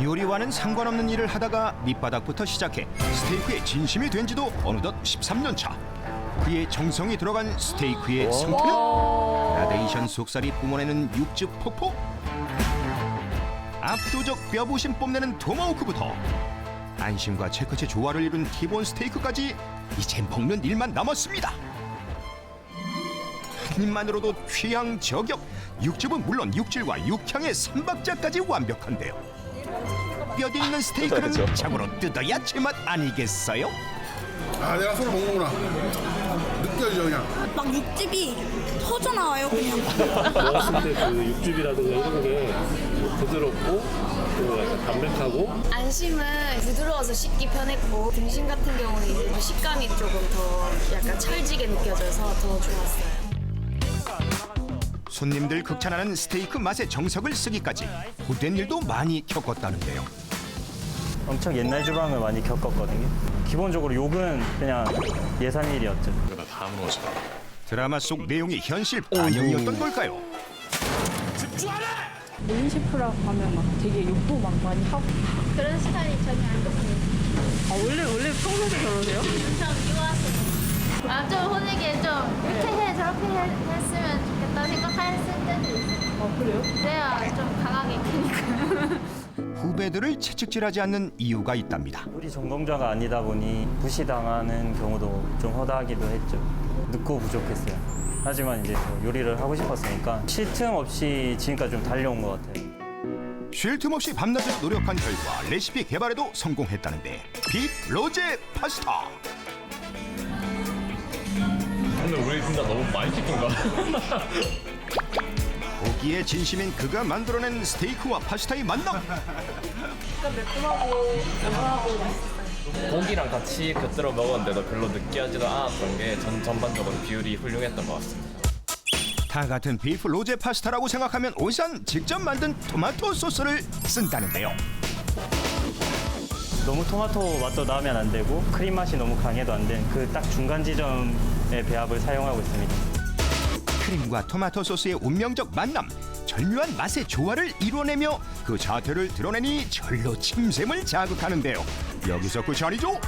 요리와는 상관없는 일을 하다가 밑바닥부터 시작해 스테이크에 진심이 된 지도 어느덧 13년 차. 그의 정성이 들어간 스테이크의 상태는 라데이션 속살이 뿜어내는 육즙 폭포. 압도적 뼈부심 뽐내는 토마호크부터 안심과 채끝의 조화를 이룬 티본 스테이크까지 이제 먹는 일만 남았습니다. 한 입만으로도 취향 저격. 육즙은 물론 육질과 육향의 삼박자까지 완벽한데요. 뼈대 있는 스테이크는 참으로 뜯어야 제맛 아니겠어요? 아 내가 손을 먹는구나 느껴져 그냥 막 육즙이 터져 나와요 그냥. 먹었을 때 그 육즙이라든가 이런 게 부드럽고 또 약간 담백하고 안심은 부드러워서 씹기 편했고 등심 같은 경우는 이제 뭐 식감이 조금 더 약간 찰지게 느껴져서 더 좋았어요. 손님들 극찬하는 스테이크 맛의 정석을 쓰기까지 고된 일도 많이 겪었다는데요. 엄청 옛날 주방을 많이 겪었거든요. 기본적으로 욕은 그냥 예산일이었죠. 드라마 속 내용이 현실 반영이었던 걸까요? 메인 셰프라고 하면 막 되게 욕도 막 많이 하고 그런 스타일이 전혀 안 좋습니다. 아 원래 원래 평소에도 저러세요? 좀 미워하시고. 이렇게 했으면 좋겠다 생각했을 때도 있어요. 아 그래요? 그래야 좀 강하게 크니까. 후배들을 채찍질하지 않는 이유가 있답니다. 요리 전공자가 아니다 보니 무시당하는 경우도 좀 허다하기도 했죠. 늦고 부족했어요. 하지만 이제 뭐 요리를 하고 싶었으니까 쉴 틈 없이 지금까지 좀 달려온 것 같아요. 쉴 틈 없이 밤낮으로 노력한 결과 레시피 개발에도 성공했다는데 빅 로제 파스타. 근데 우리 진짜 너무 많이 시킨 거야 고기에 진심인 그가 만들어낸 스테이크와 파스타의 만남. 고기랑 같이 곁들여 먹었는데도 별로 느끼하지도 않았던 게 전 전반적으로 비율이 훌륭했던 것 같습니다. 다 같은 비프 로제 파스타라고 생각하면 오산 직접 만든 토마토 소스를 쓴다는데요. 너무 토마토 맛도 나면 안 되고 크림 맛이 너무 강해도 안 되는 그딱 중간 지점의 배합을 사용하고 있습니다. 크림과 토마토 소스의 운명적 만남, 절묘한 맛의 조화를 이뤄내며 그 자태를 드러내니 절로 침샘을 자극하는데요. 여기서 끝이 아니죠?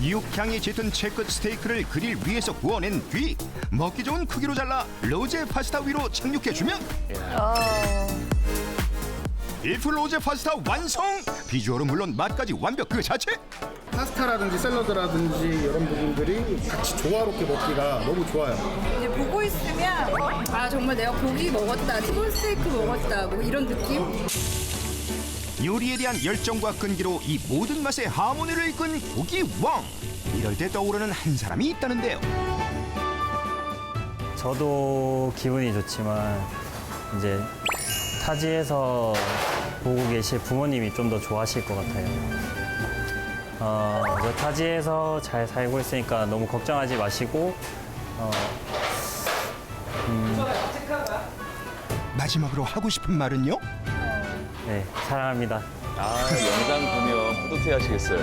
육향이 짙은 채끝 스테이크를 그릴 위에서 구워낸 뒤 먹기 좋은 크기로 잘라 로제 파스타 위로 착륙해주면 비프 로제 파스타 완성! 비주얼은 물론 맛까지 완벽 그 자체! 파스타라든지 샐러드라든지 이런 부분들이 같이 조화롭게 먹기가 너무 좋아요 이제 보고 있으면 아 정말 내가 고기 먹었다, 티본 스테이크 먹었다 뭐 이런 느낌? 요리에 대한 열정과 끈기로 이 모든 맛의 하모니를 이끈 고기 왕 이럴 때 떠오르는 한 사람이 있다는데요 저도 기분이 좋지만 이제 타지에서 보고 계실 부모님이 좀 더 좋아하실 것 같아요. 어, 저 타지에서 잘 살고 있으니까 너무 걱정하지 마시고 어, 마지막으로 하고 싶은 말은요? 네, 사랑합니다. 아, 영상 보면 뿌듯해 하시겠어요.